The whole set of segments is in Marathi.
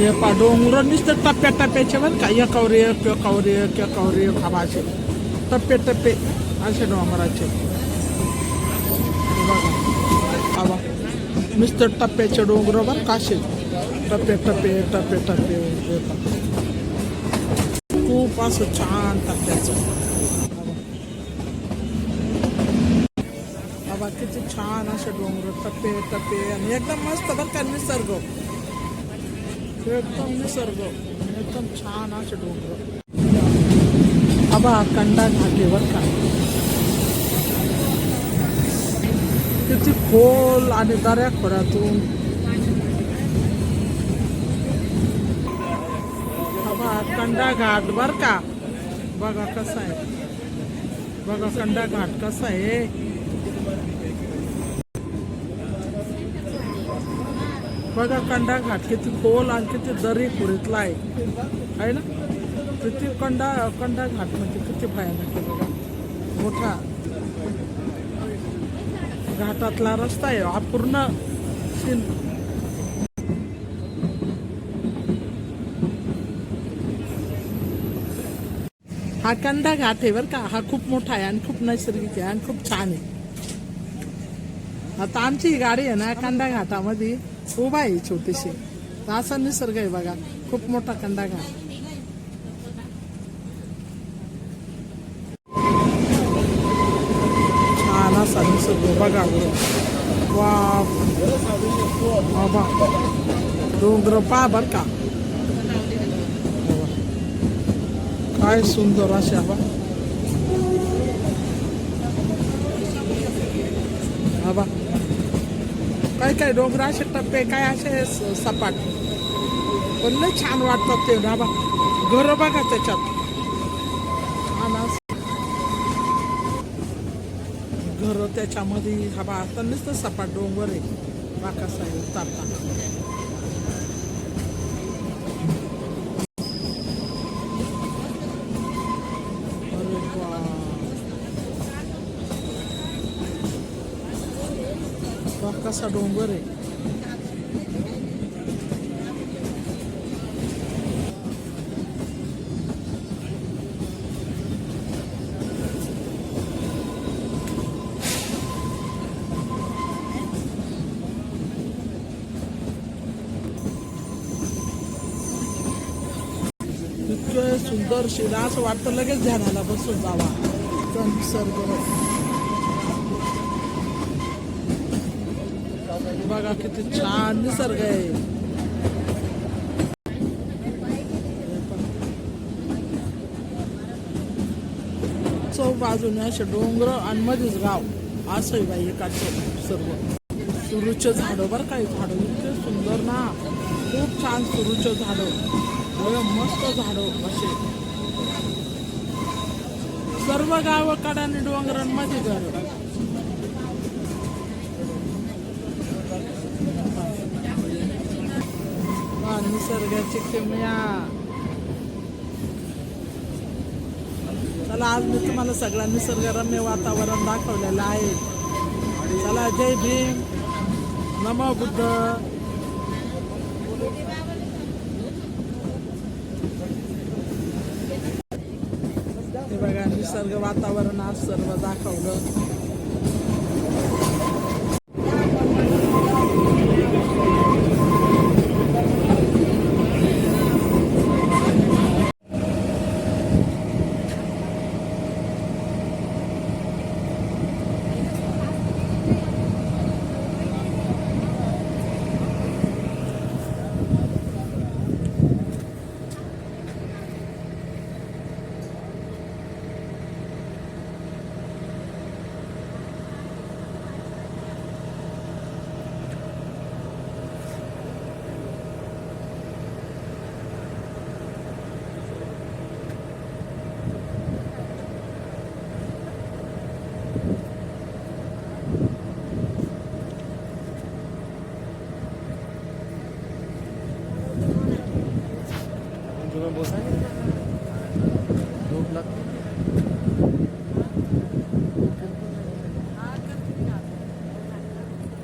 हे पा डोंगर नुसतं टप्प्या टप्प्याचे बरं का एकावर एक एकावर एक एकावर एक हा असे टप्पे टप्पे असे डोंगराचे हे बघा हा बघा नुसतं टप्प्याचे डोंगर बरं का असे टप्पे टप्पे टप्पे टप्पे हे खूप असं छान टप्प्याचं हा किती छान असे डोंगर टप्पे टप्पे आणि एकदम मस्त बरं का निसर्ग एकदम निसर्ग एकदम छान असे डोंगर. आबा कंडा घाटेवर का? किती खोल आणि दऱ्या खोऱ्यातून. आबा कंडा घाट बर का? बघा कसा आहे. बघा कंडा घाट कसा आहे. बघा कंडा घाट किती खोल आणि किती दरी खोरीतला आहे. आहे ना? किती कंडा कंडा घाट म्हणजे किती भयानक आहे बघा. मोठा. घाटातला रस्ता आहे. हा पूर्ण सीन. हा कंडा घाट आहे बरं का. हा खूप मोठा आहे आणि खूप नैसर्गिक आहे आणि खूप छान आहे. आता आमची ही गाडी आहे ना कंडा घाटामध्ये. खूप आहे छोटीशी. असा निसर्ग आहे बघा. खूप मोठा कंडा छान असा निसर्ग बघा वा बाबा. डोंगर पा बर का. काय सुंदर असे आबा बाबा. काय काय डोंगर असे टप्पे काय असे सपाट. पण लय छान वाटतात ते. ना घरं घर बघा त्याच्यात. छान घर त्याच्यामध्ये हा बा आता नुसतं सपाट डोंगर आहे. बा कसा असा डोंगर आहे इतकं सुंदर शिला असं वाटतं लगेच ध्यानाला बसून जावा. इतका निसर्ग बघा किती छान निसर्ग आहे. चौ बाजूने असे डोंगर आणि मध्येच गाव. असं आहे बाई एकाच सर्व. सुरूचे झाडं बरं काही झाडं इतके सुंदर ना. खूप छान सुरूचे झाडं. एवढं मस्त झाडं असे. सर्व गावाकडे आणि डोंगरांमध्ये घर. निसर्गाची किमया. चला आज मी तुम्हाला सगळं निसर्गरम्य वातावरण दाखवलेलं आहे. चला जय भीम. नम बुद्ध. बघा निसर्ग वातावरण आज सर्व दाखवलं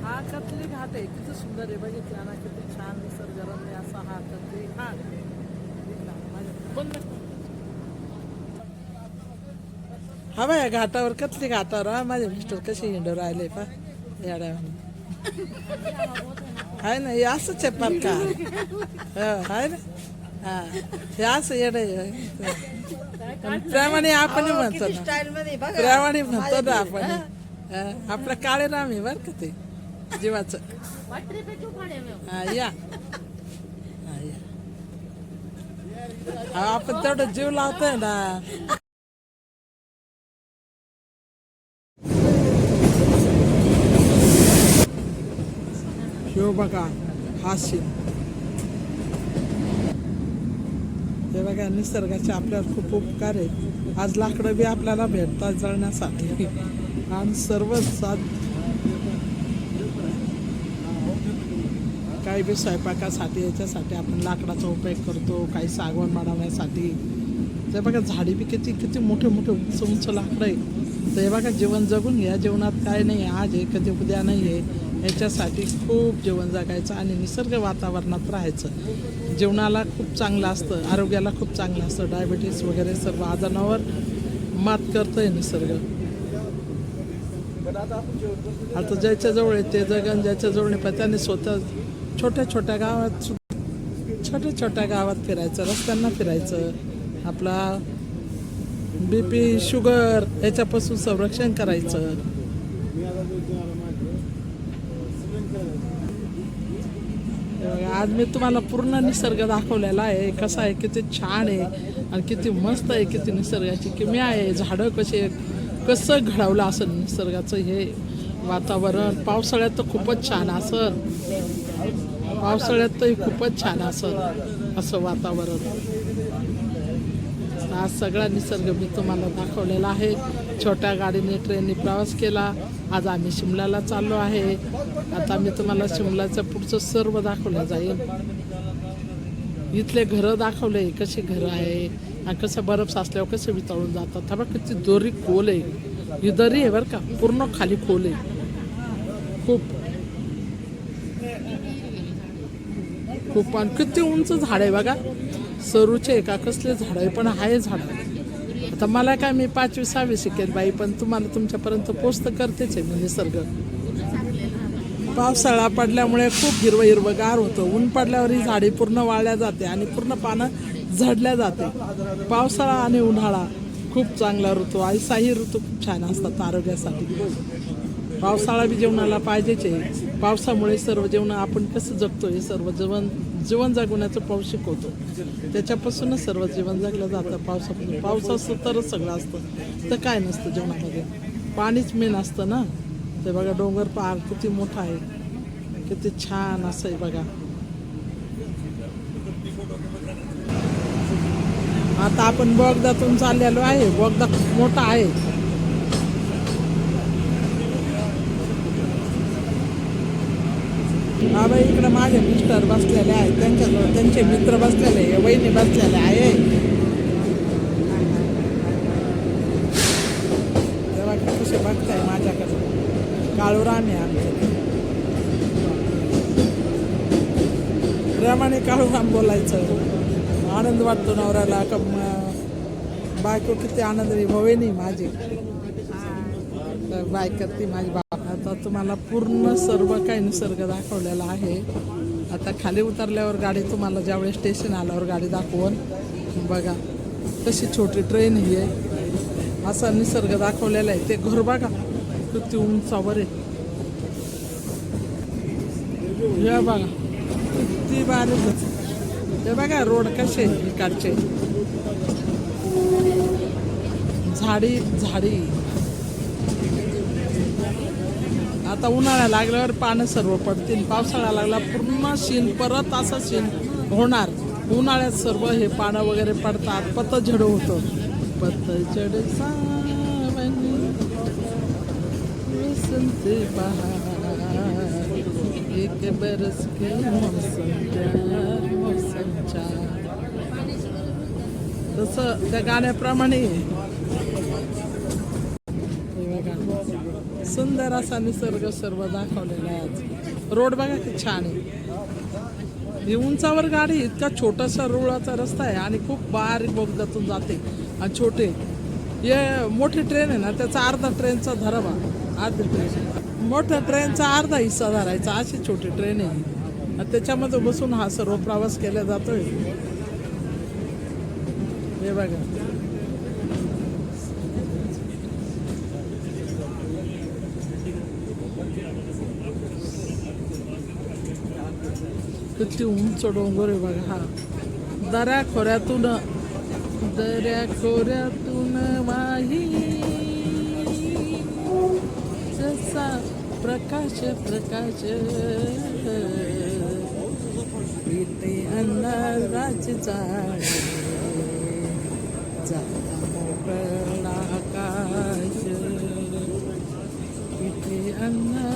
हा कतली घाट आहे किती छान निसर्गरम्य असा हा कतली हा. हा बाय घाटावर कसली घाटावर? हा माझे मिस्टर कसे हिंडो राहिले पा. याड्या हाय ना हे असंच आहे पार का? हो, हाय ना. हा हे असं येड प्रेमाने आपण म्हणतो ना. बघा. प्रेमाने म्हणतो ना आपण. हा, आपलं काळे राम आहे बर का ते. जीवाचं. हा या. हा या. हा, आपण तेवढं जीव लावतोय ना. ह्यो बघा हा सीन हे बघा निसर्गाचे आपल्यावर खूप उपकार आहे आज लाकडं बी आपल्याला भेटतात जळण्यासाठी. आणि सर्व सात काही बी स्वयंपाकासाठी याच्यासाठी आपण लाकडाचा उपयोग करतो काही सागवण बनवण्यासाठी. ते बघा झाडी बी किती किती मोठे मोठे उंच उंच लाकडं आहे तर हे बघा जेवण जगून घ्या जेवणात काय नाही आहे, आज आहे कधी उद्या नाही आहे. याच्यासाठी खूप जेवण जगायचं आणि निसर्ग वातावरणात राहायचं. जेवणाला खूप चांगलं असतं आरोग्याला खूप चांगलं असतं. डायबिटीस वगैरे सर्व आजारांवर मात करतोय निसर्ग. आता ज्याच्याजवळ आहे ते जगन ज्याच्याजवळ नाही पण त्याने स्वतः छोट्या छोट्या गावात छोट्या छोट्या गावात फिरायचं रस्त्यांना फिरायचं. आपला बी पी शुगर याच्यापासून संरक्षण करायचं. आज मी तुम्हाला पूर्ण निसर्ग दाखवलेला आहे. कसा आहे किती छान आहे आणि किती मस्त आहे किती निसर्गाची किमी आहे. झाडं कशी कसं घडवलं असं निसर्गाचं हे वातावरण. पावसाळ्यात तर खूपच छान असं. पावसाळ्यात तर खूपच छान असं असं वातावरण. आज सगळा निसर्ग मी तुम्हाला दाखवलेला आहे. छोट्या गाडीने ट्रेनने प्रवास केला. आज आम्ही शिमल्याला चाललो आहे. आता मी तुम्हाला शिमल्याचं पुढचं सर्व दाखवलं जाईल. इथले घरं दाखवले कशी घरं आहे आणि कसं बर्फ साचल्यावर कसे वितळून जातात. हा बघ किती दोरी खोल आहे. ही दरी आहे बरं का पूर्ण खाली खोल आहे. खूप. खूप. आणि किती उंच झाड आहे बघा. सरूचे एका का कसले झाड आहे पण आहे झाड. आता मला काय मी पाचवी सहावी शिकेल बाई पण तुम्हाला तुमच्यापर्यंत पोचत करतेच आहे मी निसर्ग. पावसाळा पडल्यामुळे खूप हिरवं हिरवं गार होतं. ऊन पडल्यावर ही झाडी पूर्ण वाळल्या जाते आणि पूर्ण पानं झडल्या जाते. पावसाळा आणि उन्हाळा खूप चांगला ऋतू. असाही ऋतू खूप छान असतात आरोग्यासाठी. पावसाळा बी जेवणाला पाहिजेच आहे. पावसामुळे सर्व जेवण आपण कसं जगतो हे सर्व जीवन जीवन जगवण्याचं पाऊस शिकवतो. त्याच्यापासूनच सर्व जीवन जगलं जातं. पावसापासून पाऊस असतं तरच सगळं असतं. तर काय नसतं जेवणामध्ये? पाणीच मेन असतं ना? ते बघा डोंगर पहाड किती मोठा आहे. किती छान असं आहे बघा. आता आपण बोगदातून चाललेलो आहे. बोगदा खूप मोठा आहे. बाबा इकडे माझे मिस्टर बसलेले आहेत. त्यांच्याजवळ त्यांचे मित्र बसलेले आहे वहिनी बसलेले आहे तेव्हा कसे बघताय माझ्याकडे. काळूराम आहे आमचे. प्रेमाने काळूराम बोलायचं. आनंद वाटतो नवऱ्याला. का बायको किती आनंद भवेनी माझी. तर बाय करते माझी आता तुम्हाला पूर्ण सर्व काही निसर्ग दाखवलेला आहे. आता खाली उतरल्यावर गाडी तुम्हाला ज्यावेळेस स्टेशन आल्यावर गाडी दाखवून बघा कशी छोटी ट्रेन ही आहे. असा निसर्ग दाखवलेला आहे. ते घर बघा किती उंचावर आहे. हे बघा किती भारी हे बघा रोड कसे आहे इकडचे. झाडी झाडी. आता उन्हाळा लागल्यावर पानं सर्व पडतील. पावसाळा लागला पूर्ण शीन परत असा शीन होणार. उन्हाळ्यात सर्व हे पानं वगैरे पडतात. पतझड होतं. पतझड सावनी एक बरस के तसं त्या गाण्याप्रमाणे सुंदर असा निसर्ग सर्व दाखवलेला आहे आज. रोड बघा किती छान आहे. ही उंचावर गाडी इतका छोटासा रुळाचा रस्ता आहे आणि खूप बारीक बोगद्यातून जाते. आणि छोटे हे मोठी ट्रेन आहे ना त्याचा अर्धा ट्रेनचा धरावा. अर्धी ट्रेन मोठ्या ट्रेनचा अर्धा हिस्सा धरायचा अशी छोटी ट्रेन आहे आणि त्याच्यामध्ये बसून हा सर्व प्रवास केला जातोय. हे बघा. किती उंच डोंगर आहे बघा हा. दऱ्या खोऱ्यातून दऱ्या खोऱ्यातून वाही. जसा प्रकाश प्रकाश. इथे अंधाराची जा. इथे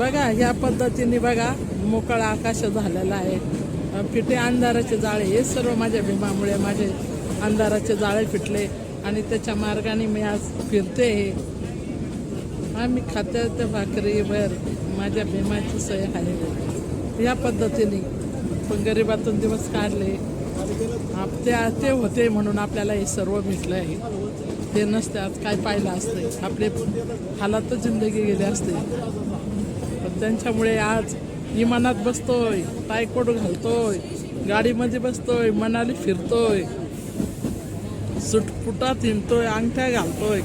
बघा ह्या पद्धतीने बघा मोकळा आकाश झालेला आहे. फिटे अंधाराचे जाळे हे सर्व माझ्या भीमामुळे माझे अंधाराचे जाळे फिटले आणि त्याच्या मार्गाने मी आज फिरते आम्ही खात्यात भाकरीवर माझ्या भीमाची सोय आहे. या पद्धतीने पण गरिबातून दिवस काढले. आप- ते ते होते म्हणून आपल्याला हे सर्व भेटलं आहे. ते नसते आज काय पाहिलं असते आपले हालात जिंदगी गेले असते. पण त्यांच्यामुळे आज विमानात बसतोय टायकोट घालतोय गाडीमध्ये बसतोय मनाली फिरतोय. सुटपुटात हिंडतोय अंगठ्या घालतोय.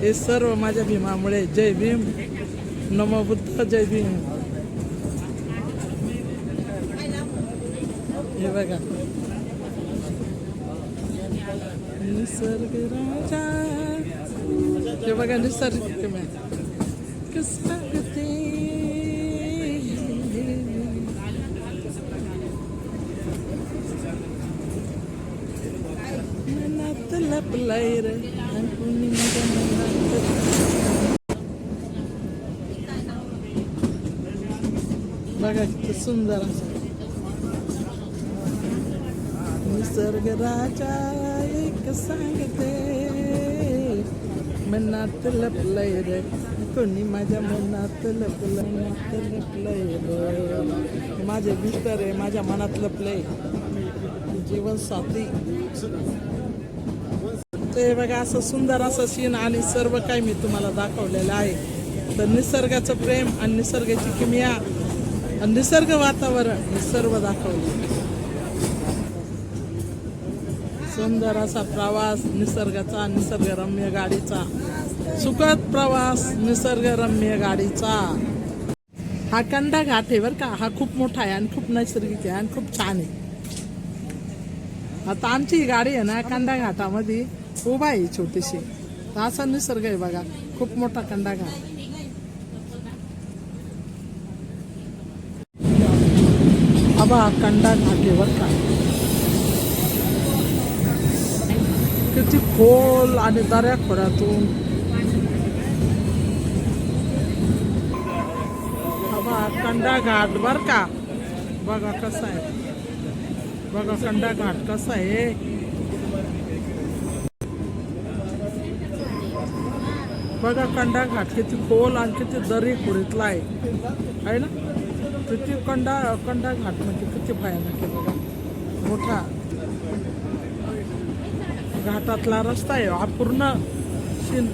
हे सर्व माझ्या भीमामुळे. जय भीम. नमो बुद्ध जय भीम. हे बघा. निसर्ग राजा. हे बघा निसर्ग. कसा ते मनात. बघा किती सुंदर असं. निसर्ग राजा एक सांगते मनात लपलंय रे. कोणी माझ्या मनात लपलंय मनात लपलंय माझे मिस्टर आहे माझ्या मनात लपलंय. जीवन साथी. ते बघा असं सुंदर असं सीन आणि सर्व काही मी तुम्हाला दाखवलेलं आहे. तर निसर्गाचं प्रेम आणि निसर्गाची किमिया आणि निसर्ग वातावरण हे सर्व दाखवले. सुंदर असा प्रवास निसर्गाचा निसर्गरम्य गाडीचा. सुखद प्रवास निसर्गरम्य गाडीचा. हा कंडा घाट आहे बरं का. हा खूप मोठा आहे आणि खूप नैसर्गिक आहे आणि खूप छान आहे. आता आमची ही गाडी आहे ना कंडा घाटामध्ये उभा आहे छोटीशी. असा निसर्ग आहे बघा. खूप मोठा कंडा घाट. आबा कंडा घाट आहे बरं का. किती खोल आणि दऱ्या खोऱ्यातून आबा हा कंडा घाट बर का? बघा कसा आहे. बघा कंडा घाट कसा आहे. बघा कंडा घाट किती खोल आणि किती दरी खोडीतला आहे आहे ना? किती कंडा कंडा घाट म्हणजे किती भयानक आहे बघा. मोठा. घाटातला रस्ता आहे. हा पूर्ण शिन